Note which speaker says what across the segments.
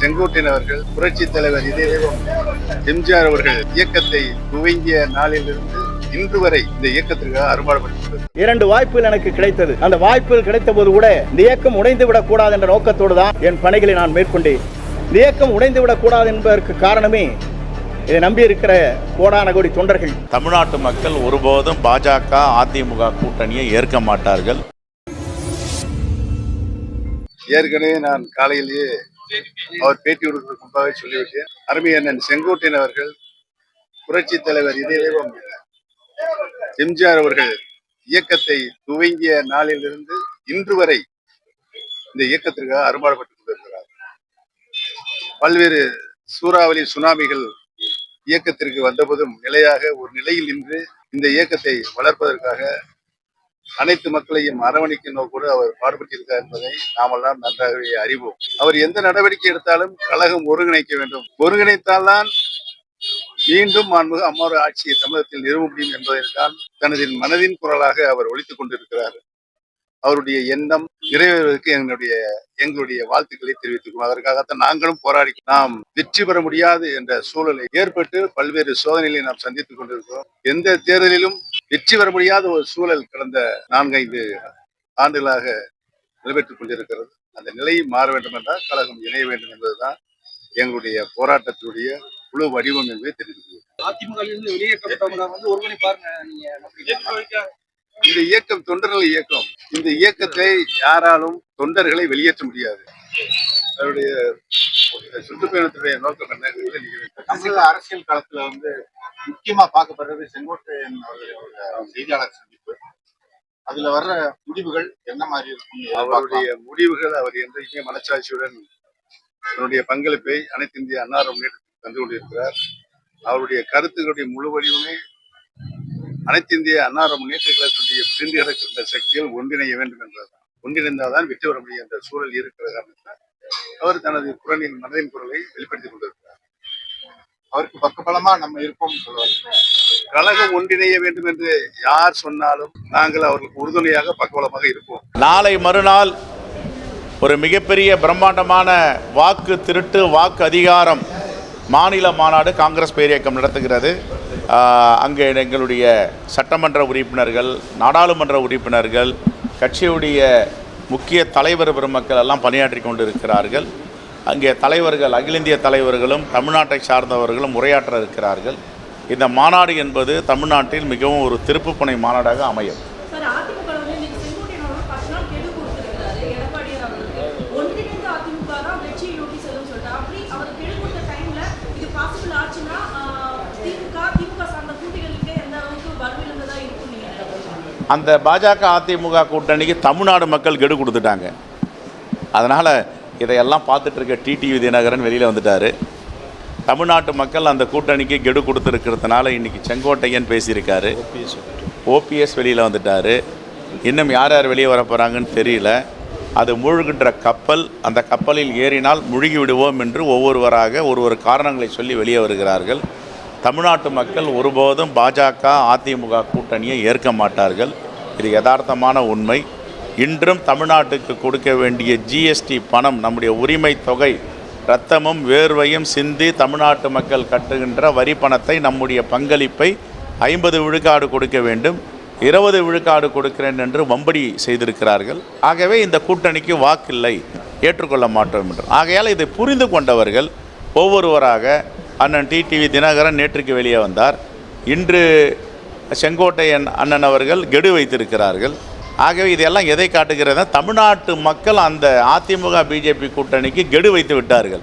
Speaker 1: செங்கோட்டையன் அவர்கள் புரட்சி தலைவர் இதயம் எம்ஜிஆர் அவர்கள் இயக்கத்தை துவங்கிய நாளிலிருந்து இன்று வரை இந்த இயக்கத்திற்காக அரும்பாடுபட்டு
Speaker 2: இரண்டு வாய்ப்புகள் எனக்கு கிடைத்தது. அந்த வாய்ப்புகள் கிடைத்த போது கூட இந்த இயக்கம் உடைந்து விடக்கூடாது என்ற நோக்கத்தோடு தான் என் பணிகளை நான் மேற்கொண்டேன். இந்த இயக்கம் உடைந்து விடக்கூடாது என்பதற்கு காரணமே இதை நம்பி இருக்கிற கோடான கோடி தொண்டர்கள்.
Speaker 3: தமிழ்நாட்டு மக்கள் ஒருபோதும் பாஜக அதிமுக கூட்டணியை ஏற்க மாட்டார்கள்.
Speaker 1: ஏற்கனவே நான் காலையிலேயே அவர் பேட்டி கொடுக்கிறதுக்கு முன்பாக சொல்லிவிட்டு அருமை அண்ணன் செங்கோட்டையன் அவர்கள் புரட்சி தலைவர் இதயம் எம்ஜிஆர் அவர்கள் இயக்கத்தை துவங்கிய நாளிலிருந்து இன்று வரை இந்த இயக்கத்திற்காக அரும்பாடுபட்டுக் கொண்டிருக்கிறார். பல்வேறு சூறாவளி சுனாமிகள் இயக்கத்திற்கு வந்தபோதும் நிலையாக ஒரு நிலையில் நின்று இந்த இயக்கத்தை வளர்ப்பதற்காக அனைத்து மக்களையும் அரவணைக்கும் நோக்கோடு அவர் பாடுபட்டிருக்கார் என்பதை நாமெல்லாம் நன்றாகவே அறிவோம். அவர் எந்த நடவடிக்கை எடுத்தாலும் கழகம் ஒருங்கிணைக்க வேண்டும். ஒருங்கிணைத்தால்தான் மீண்டும் மாண்புக அம்மாறு ஆட்சியை தமிழகத்தில் நிறுவ முடியும் என்பதற்கான் தனது மனதின் குரலாக அவர் ஒழித்துக் கொண்டிருக்கிறார். அவருடைய எண்ணம் நிறைவேறுவதற்கு எங்களுடைய எங்களுடைய வாழ்த்துக்களை தெரிவித்துக்கணும் அதற்காகத்தான் நாங்களும் போராடி நாம் வெற்றி பெற முடியாது என்ற சூழலை ஏற்பட்டு பல்வேறு சோதனைகளை நாம் சந்தித்துக் கொண்டிருக்கிறோம். எந்த தேர்தலிலும் வெற்றி பெற முடியாத ஒரு சூழல் கடந்த நான்கைந்து ஆண்டுகளாக நடைபெற்றுக் கொண்டிருக்கிறது. அந்த நிலையை மாற வேண்டும் என்றால் கழகம் இணைய வேண்டும் என்பதுதான் எங்களுடைய போராட்டத்தினுடைய குழு வடிவம் என்பதை தெரிவித்துள்ளது
Speaker 4: அதிமுகவிலிருந்து வெளியேற்றப்பட்டவங்க வந்து ஒருங்கிணைப்பாருங்க நீங்க
Speaker 1: இந்த இயக்கம் தொண்டர்கள் இயக்கம். இந்த இயக்கத்தை யாராலும் தொண்டர்களை வெளியேற்ற முடியாது. அவருடைய சுற்றுப்பயணத்துடைய நோக்கம் என்ன?
Speaker 5: அரசியல் களத்துல வந்து முக்கியமா பார்க்கப்படுறது செங்கோட்டையன் அவர்களுடைய செய்தியாளர் சந்திப்பு. அதுல வர்ற முடிவுகள் என்ன மாதிரி இருக்கும்
Speaker 1: அவருடைய முடிவுகள் அவர் என்றைக்குமே மனச்சாட்சியுடன் தன்னுடைய பங்களிப்பை அனைத்து இந்திய அன்னார முன்னேற்றத்துக்கு தந்து கொண்டிருக்கிறார். அவருடைய கருத்துக்களுடைய முழு வடிவமே அனைத்து இந்திய அன்னார முன்னேற்ற கழகத்துடைய பிரிந்து கிடக்கின்ற சக்திகள் ஒன்றிணைய வேண்டும் என்பதுதான் ஒன்றிணைந்தால்தான் வெற்றி பெற முடியும் என்ற சூழல் இருக்கிற காரணத்தால் அவர் தனது குரலின் மனதின் குரலை வெளிப்படுத்திக் கொண்டிருக்கிறார்.
Speaker 5: அவருக்கு பக்கபலமா நம்ம இருப்போம் சொல்லுவார்
Speaker 1: கழகம் ஒன்றிணைய வேண்டும் என்று யார் சொன்னாலும் நாங்கள் அவர்களுக்கு உறுதுணையாக பக்கபலமாக இருப்போம்.
Speaker 3: நாளை மறுநாள் ஒரு மிகப்பெரிய பிரம்மாண்டமான வாக்கு திருட்டு வாக்கு அதிகாரம் மாநில மாநாடு காங்கிரஸ் பேரியக்கம் நடத்துகிறது. அங்கே எங்களுடைய சட்டமன்ற உறுப்பினர்கள் நாடாளுமன்ற உறுப்பினர்கள் கட்சியுடைய முக்கிய தலைவர் பெருமக்கள் எல்லாம் பணியாற்றி கொண்டிருக்கிறார்கள். அங்கே தலைவர்கள் அகில இந்திய தலைவர்களும் தமிழ்நாட்டை சார்ந்தவர்களும் உரையாற்ற இருக்கிறார்கள். இந்த மாநாடு என்பது தமிழ்நாட்டில் மிகவும் ஒரு திருப்புப்பனை மாநாடாக அமையும்
Speaker 6: சார் அதிமுக வந்து இன்னைக்கு செங்கோட்டையன் அவர்கள் பத்து நாள் கெடு கொடுத்திருக்கிறாரு எடப்பாடியார் அவர்களுக்கு ஒன்றிணைந்த அதிமுக தான் வெற்றியை நோக்கி செல்லும் சொல்லிட்டு அப்படி அவர் கெடு கொடுத்த டைம்ல இது பாசிபிள் ஆச்சுன்னா ஆஹ், திமுக திமுக சார்ந்த கூட்டிகளுக்கு எந்த அளவுக்கு வலுவிழந்ததா இருக்கும் நீங்க நினைக்கிறீங்க?
Speaker 3: அந்த பாஜக அதிமுக கூட்டணிக்கு தமிழ்நாடு மக்கள் கெடு கொடுத்துட்டாங்க. அதனால் இதையெல்லாம் பார்த்துட்டு இருக்க டிடிவி தினகரன் வெளியில் வந்துட்டார். தமிழ்நாட்டு மக்கள் அந்த கூட்டணிக்கு கெடு கொடுத்துருக்கிறதுனால இன்றைக்கி செங்கோட்டையன் பேசியிருக்காரு. ஓபிஎஸ் வெளியில் வந்துட்டார். இன்னும் யார் யார் வெளியே வர போகிறாங்கன்னு தெரியல. அது மூழ்கின்ற கப்பல் அந்த கப்பலில் ஏறினால் முழுகி விடுவோம் என்று ஒவ்வொருவராக ஒரு ஒரு காரணங்களை சொல்லி வெளியே வருகிறார்கள். தமிழ்நாட்டு மக்கள் ஒருபோதும் பாஜக அதிமுக கூட்டணியை ஏற்க மாட்டார்கள். இது யதார்த்தமான உண்மை. இன்றும் தமிழ்நாட்டுக்கு கொடுக்க வேண்டிய ஜிஎஸ்டி பணம் நம்முடைய உரிமை தொகை இரத்தமும் வேர்வையும் சிந்தி தமிழ்நாட்டு மக்கள் கட்டுகின்ற வரி பணத்தை நம்முடைய பங்களிப்பை ஐம்பது விழுக்காடு கொடுக்க வேண்டும். இருபது விழுக்காடு கொடுக்கிறேன் என்று வம்படி செய்திருக்கிறார்கள். ஆகவே இந்த கூட்டணிக்கு வாக்கில்லை ஏற்றுக்கொள்ள மாட்டோம் என்று. ஆகையால் இதை புரிந்து கொண்டவர்கள் ஒவ்வொருவராக அண்ணன் டிடிவி தினகரன் நேற்றுக்கு வெளியே வந்தார். இன்று செங்கோட்டையன் அண்ணன் அவர்கள் கெடு வைத்திருக்கிறார்கள். ஆகவே இதெல்லாம் எதை காட்டுகிறதா தமிழ்நாட்டு மக்கள் அந்த அதிமுக பிஜேபி கூட்டணிக்கு கெடு வைத்து விட்டார்கள்.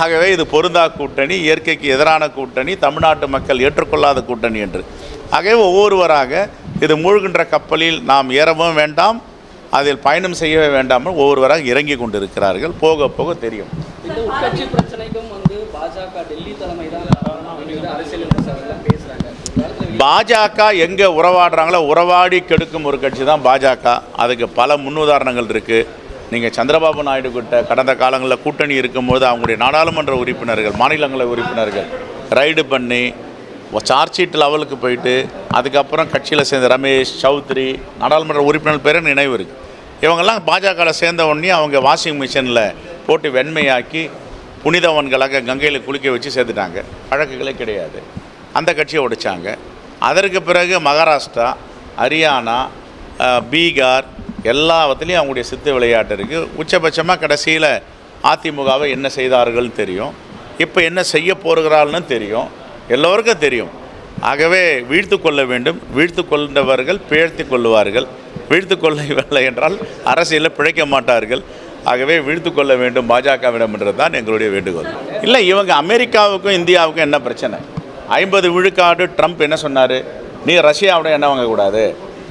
Speaker 3: ஆகவே இது பொருந்தா கூட்டணி இயற்கைக்கு எதிரான கூட்டணி தமிழ்நாட்டு மக்கள் ஏற்றுக்கொள்ளாத கூட்டணி என்று. ஆகவே ஒவ்வொருவராக இது மூழ்கின்ற கப்பலில் நாம் ஏறவும் வேண்டாம் அதில் பயணம் செய்யவே வேண்டாமல் ஒவ்வொருவராக இறங்கி கொண்டிருக்கிறார்கள். போக போக தெரியும்
Speaker 4: இந்த உட்கட்சி பிரச்சனைக்கும் வந்து பாஜக டெல்லி தலைமை தான் காரணம் அப்படிங்கிற அரசியல் விமர்சகர்கள் பேசுறாங்க இந்த காலத்துல
Speaker 3: பாஜக எங்கே உறவாடுறாங்களோ உறவாடி கெடுக்கும் ஒரு கட்சி தான் பாஜக. அதுக்கு பல முன்னுதாரணங்கள் இருக்குது நீங்கள் சந்திரபாபு நாயுடு கிட்ட கடந்த காலங்களில் கூட்டணி இருக்கும்போது அவங்களுடைய நாடாளுமன்ற உறுப்பினர்கள் மாநிலங்களவை உறுப்பினர்கள் ரைடு பண்ணி சார்ஜ் ஷீட் லெவலுக்கு போயிட்டு அதுக்கப்புறம் கட்சியில் சேர்ந்த ரமேஷ் சௌத்ரி நாடாளுமன்ற உறுப்பினர் பேர் நினைவு இருக்குது இவங்கெல்லாம் பாஜகவில் சேர்ந்த உடனே அவங்க வாஷிங் மிஷினில் போட்டு வெண்மையாக்கி புனிதவன்களாக கங்கையில் குளிக்க வச்சு சேர்த்துட்டாங்க. வழக்குகளே கிடையாது. அந்த கட்சியை உடைச்சாங்க. அதற்கு பிறகு மகாராஷ்டிரா ஹரியானா பீகார் எல்லாத்துலேயும் அவங்களுடைய சித்து விளையாட்டு இருக்குது உச்சபட்சமாக கடைசியில் அதிமுகவை என்ன செய்தார்கள்னு தெரியும். இப்போ என்ன செய்ய போகிறாள்னு தெரியும். எல்லோருக்கும் தெரியும். ஆகவே வீழ்த்து கொள்ள வேண்டும். வீழ்த்து கொண்டவர்கள் பிழைத்து கொள்ளுவார்கள். வீழ்த்து கொள்ளவில்லை என்றால் அரசியலில் பிழைக்க மாட்டார்கள். ஆகவே வீழ்த்து கொள்ள வேண்டும் பாஜகவிடம் என்றது தான் எங்களுடைய வேண்டுகோள். இல்லை இவங்க அமெரிக்காவுக்கும் இந்தியாவுக்கும் என்ன பிரச்சனை? ஐம்பது விழுக்காடு ட்ரம்ப் என்ன சொன்னார்? நீ ரஷ்யாவோட என்ன வாங்கக்கூடாது.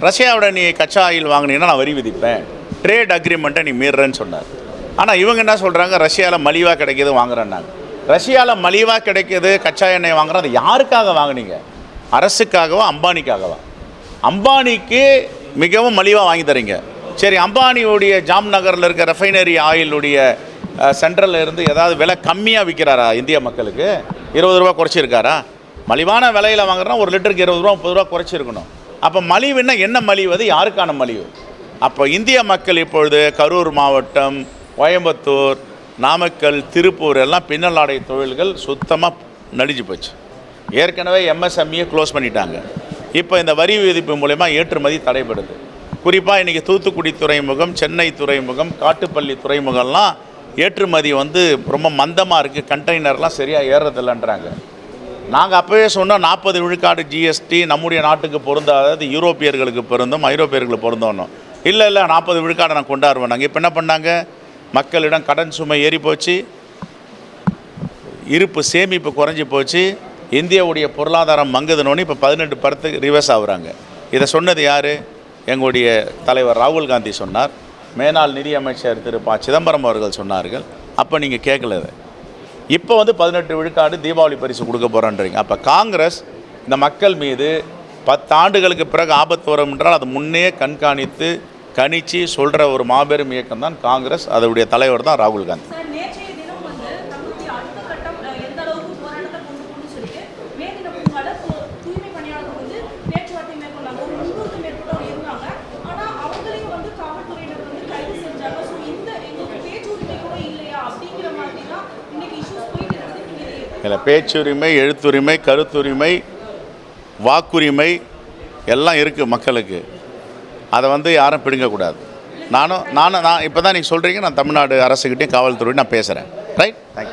Speaker 3: ரஷ்யாவோட நீ கச்சா ஆயில் வாங்கினீங்கன்னா நான் வரி விதிப்பேன். ட்ரேட் அக்ரிமெண்ட்டை நீ மீறுறேன்னு சொன்னார். ஆனால் இவங்க என்ன சொல்கிறாங்க ரஷ்யாவில் மலிவாக கிடைக்கிது வாங்குறேன்னாங்க. ரஷ்யாவில் மலிவாக கிடைக்கிது கச்சா எண்ணெய் வாங்குறோம் அது யாருக்காக வாங்குனீங்க? அரசுக்காகவா அம்பானிக்காகவா? அம்பானிக்கு மிகவும் மலிவாக வாங்கி தரீங்க. சரி அம்பானியுடைய ஜாம் நகரில் இருக்க ரெஃபைனரி ஆயிலுடைய சென்ட்ரலில் இருந்து ஏதாவது விலை கம்மியாக விற்கிறாரா இந்திய மக்களுக்கு? இருபது ரூபா குறைச்சிருக்காரா? மலிவான விலையில் வாங்குறோம் ஒரு லிட்டருக்கு இருபது ரூபா முப்பது ரூபா குறைச்சிருக்கணும். அப்போ மலிவுன்னா என்ன மலிவு? அது யாருக்கான மலிவு? அப்போ இந்திய மக்கள் இப்பொழுது கரூர் மாவட்டம் கோயம்புத்தூர் நாமக்கல் திருப்பூர் எல்லாம் பின்னலாடை தொழில்கள் சுத்தமாக நடிஞ்சு போச்சு. ஏற்கனவே எம்எஸ்எம்இயை க்ளோஸ் பண்ணிட்டாங்க. இப்போ இந்த வரி விதிப்பு மூலயமா ஏற்றுமதி தடைபடுது. குறிப்பாக இன்றைக்கி தூத்துக்குடி துறைமுகம் சென்னை துறைமுகம் காட்டுப்பள்ளி துறைமுகம்லாம் ஏற்றுமதி வந்து ரொம்ப மந்தமாக இருக்குது கண்டெய்னர்லாம் சரியாக ஏறுறதில்லைன்றாங்க நாங்கள் அப்போவே சொன்னோம் நாற்பது விழுக்காடு ஜிஎஸ்டி நம்முடைய நாட்டுக்கு பொருந்தாதது யூரோப்பியர்களுக்கு பொருந்தும் ஐரோப்பியர்களுக்கு பொருந்தோம் இல்லை இல்லை நாற்பது விழுக்காடை நான் கொண்டாடுவேன் நாங்கள் இப்போ என்ன பண்ணாங்க? மக்களிடம் கடன் சுமை ஏறி போச்சு. இருப்பு சேமிப்பு குறைஞ்சி போச்சு. இந்தியாவுடைய பொருளாதாரம் மங்குதுனோன்னு இப்போ பதினெட்டு படத்துக்கு ரிவர்ஸ் ஆகுறாங்க. இதை சொன்னது யார்? எங்களுடைய தலைவர் ராகுல் காந்தி சொன்னார். மேனாள் நிதியமைச்சர் திரு ப. சிதம்பரம் அவர்கள் சொன்னார்கள். அப்போ நீங்கள் கேட்கல இப்போ வந்து பதினெட்டு விழுக்காடு தீபாவளி பரிசு கொடுக்க போகிறோன்றீங்க அப்போ காங்கிரஸ் இந்த மக்கள் மீது பத்து ஆண்டுகளுக்கு பிறகு ஆபத்து வரும் என்றால் அது முன்னே கண்காணித்து கணிச்சு சொல்கிற ஒரு மாபெரும் இயக்கம் தான் காங்கிரஸ். அதனுடைய தலைவர் தான் ராகுல் காந்தி. இதில் பேச்சுரிமை எழுத்துரிமை கருத்துரிமை வாக்குரிமை எல்லாம் இருக்குது மக்களுக்கு. அதை வந்து யாரும் பிடுங்கக்கூடாது நானும் நானும் நான் இப்போ தான் நீங்கள் சொல்கிறீங்க நான் தமிழ்நாடு அரசுக்கிட்டேயும் காவல்துறையும் நான் பேசுகிறேன் ரைட் தேங்க்யூ